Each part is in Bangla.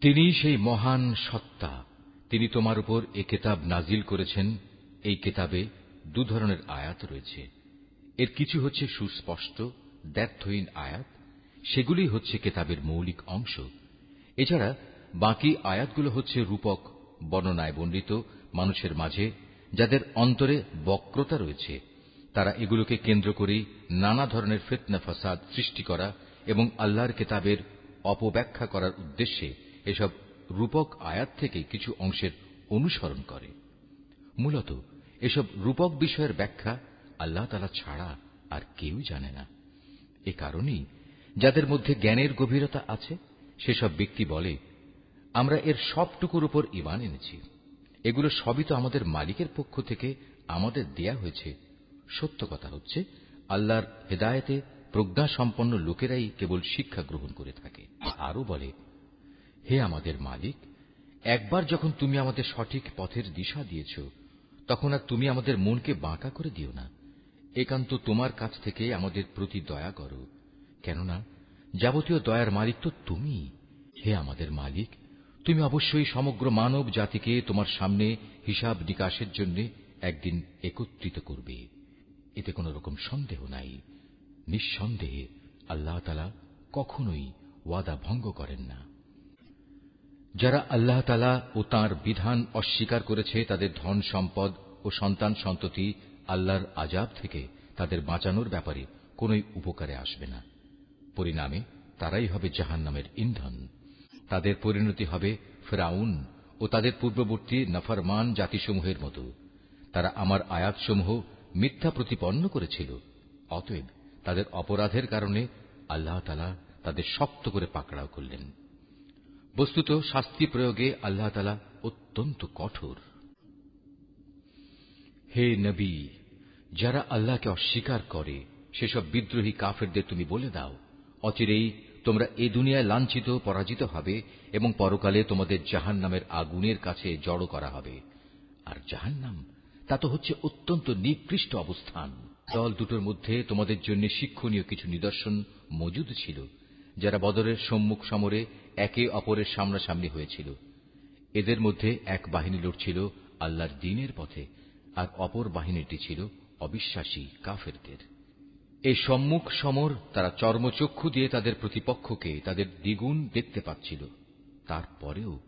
তিনি সেই মহান সত্তা। তিনি তোমার উপর এ কেতাব নাজিল করেছেন। এই কেতাবে দু ধরনের আয়াত রয়েছে। এর কিছু হচ্ছে সুস্পষ্ট, দ্ব্যর্থহীন আয়াত। সেগুলি হচ্ছে কেতাবের মৌলিক অংশ। এছাড়া বাকি আয়াতগুলো হচ্ছে রূপক, বর্ণনায় বর্ণিত মানুষের মাঝে, যাদের অন্তরে বক্রতা রয়েছে। তারা এগুলোকে কেন্দ্র করেই নানা ধরনের ফেতনা ফাসাদ সৃষ্টি করা এবং আল্লাহর কেতাবের অপব্যাখ্যা করার উদ্দেশ্যে এসব রূপক আয়াত থেকে কিছু অংশের অনুসরণ করে। মূলত, এসব রূপক বিষয়ের ব্যাখ্যা আল্লাহ তালা ছাড়া আর কেউ জানে না। এ কারণেই যাদের মধ্যে জ্ঞানের গভীরতা আছে, সেসব ব্যক্তি বলে, আমরা এর সবটুকুর উপর ইমান এনেছি। এগুলো সবই তো আমাদের মালিকের পক্ষ থেকে আমাদের দেয়া হয়েছে। সত্য কথা হচ্ছে, আল্লাহর হেদায়েতে প্রজ্ঞা সম্পন্ন লোকেরাই কেবল শিক্ষা গ্রহণ করে থাকে। আরও বলে হে আমাদের মালিক, একবার যখন তুমি আমাদের সঠিক পথের দিশা দিয়েছ, তখন আর তুমি আমাদের মনকে বাঁকা করে দিও না। একান্ত তোমার কাছ থেকে আমাদের প্রতি দয়া করো। কেননা, যাবতীয় দয়ার মালিক তো তুমি। হে আমাদের মালিক, তুমি অবশ্যই সমগ্র মানব জাতিকে তোমার সামনে হিসাব নিকাশের জন্য একদিন একত্রিত করবে। এতে কোন রকম সন্দেহ নাই। নিঃসন্দেহে আল্লাহ তালা কখনোই ওয়াদা ভঙ্গ করেন না। যারা আল্লাহ তালা ও তাঁর বিধান অস্বীকার করেছে তাদের ধন সম্পদ ও সন্তান সন্ততি আল্লাহর আজাব থেকে তাদের বাঁচানোর ব্যাপারে কোন উপকারে আসবে না। পরিণামে তারাই হবে জাহান নামের ইন্ধন। তাদের পরিণতি হবে ফেরাউন ও তাদের পূর্ববর্তী নফরমান জাতিসমূহের মতো। তারা আমার আয়াতসমূহ মিথ্যা প্রতিপন্ন করেছিল, অতএব তাদের অপরাধের কারণে আল্লাহ তালা তাদের শক্ত করে পাকড়াও করলেন। বস্তুত শাস্তি প্রয়োগে আল্লাহ তালা অত্যন্ত কঠোর। হে নবী, যারা আল্লাহকে অস্বীকার করে, সেসব বিদ্রোহী কাফেরদের তুমি বলে দাও, অচিরেই তোমরা এ দুনিয়ায় লাঞ্ছিত, পরাজিত হবে এবং পরকালে তোমাদের জাহান নামের আগুনের কাছে জড়ো করা হবে। আর জাহান নাম তা তো হচ্ছে অত্যন্ত নিকৃষ্ট অবস্থান। দল দুটোর মধ্যে তোমাদের জন্য শিক্ষণীয় কিছু নিদর্শন মজুদ ছিল। যারা বদরের সম্মুখ সমরে একে অপরের সামনাসামনি হয়েছিল। এদের মধ্যে এক বাহিনী লড়ছিল আল্লাহর দিনের পথে, আর অপর বাহিনীটি ছিল অবিশ্বাসী কাফেরদের। এই সম্মুখ সমর তারা চর্মচক্ষু দিয়ে তাদের প্রতিপক্ষকে তাদের দ্বিগুণ দেখতে পাচ্ছিল। তারপরেও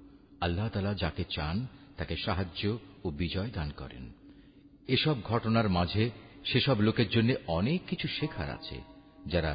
আল্লাহ তালা যাকে চান, তাকে সাহায্য ও বিজয় দান করেন। এসব ঘটনার মাঝে সেসব লোকের জন্য অনেক কিছু শেখার আছে, যারা